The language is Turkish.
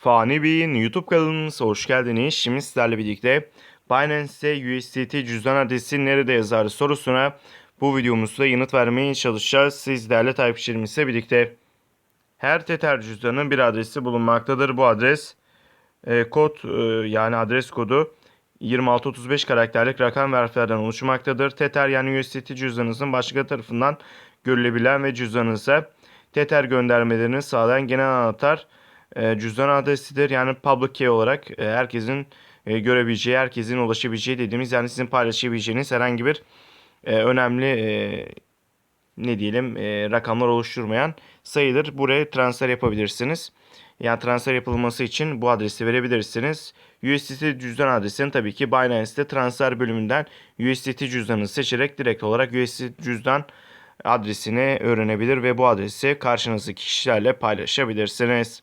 Fani Bey'in YouTube kanalımıza hoş geldiniz. Şimdi sizlerle birlikte Binance'te USDT cüzdan adresi nerede yazar sorusuna bu videomuzda yanıt vermeye çalışacağız. Siz değerli takipçilerimizle birlikte her Tether cüzdanın bir adresi bulunmaktadır. Bu adres e, kod e, yani adres kodu 2635 karakterlik rakam ve harflerden oluşmaktadır. Tether yani USDT cüzdanınızın başka tarafından görülebilen ve cüzdanınıza Tether göndermelerini sağlayan genel anahtar cüzdan adresidir. Yani public key olarak e, herkesin e, görebileceği, herkesin ulaşabileceği dediğimiz yani sizin paylaşabileceğiniz herhangi bir e, önemli ne diyelim rakamlar oluşturmayan sayıdır. Buraya transfer yapabilirsiniz. Yani transfer yapılması için bu adresi verebilirsiniz. USDT cüzdan adresini tabii ki Binance'te transfer bölümünden USDT cüzdanını seçerek direkt olarak USDT cüzdan adresini öğrenebilir ve bu adresi karşınızdaki kişilerle paylaşabilirsiniz.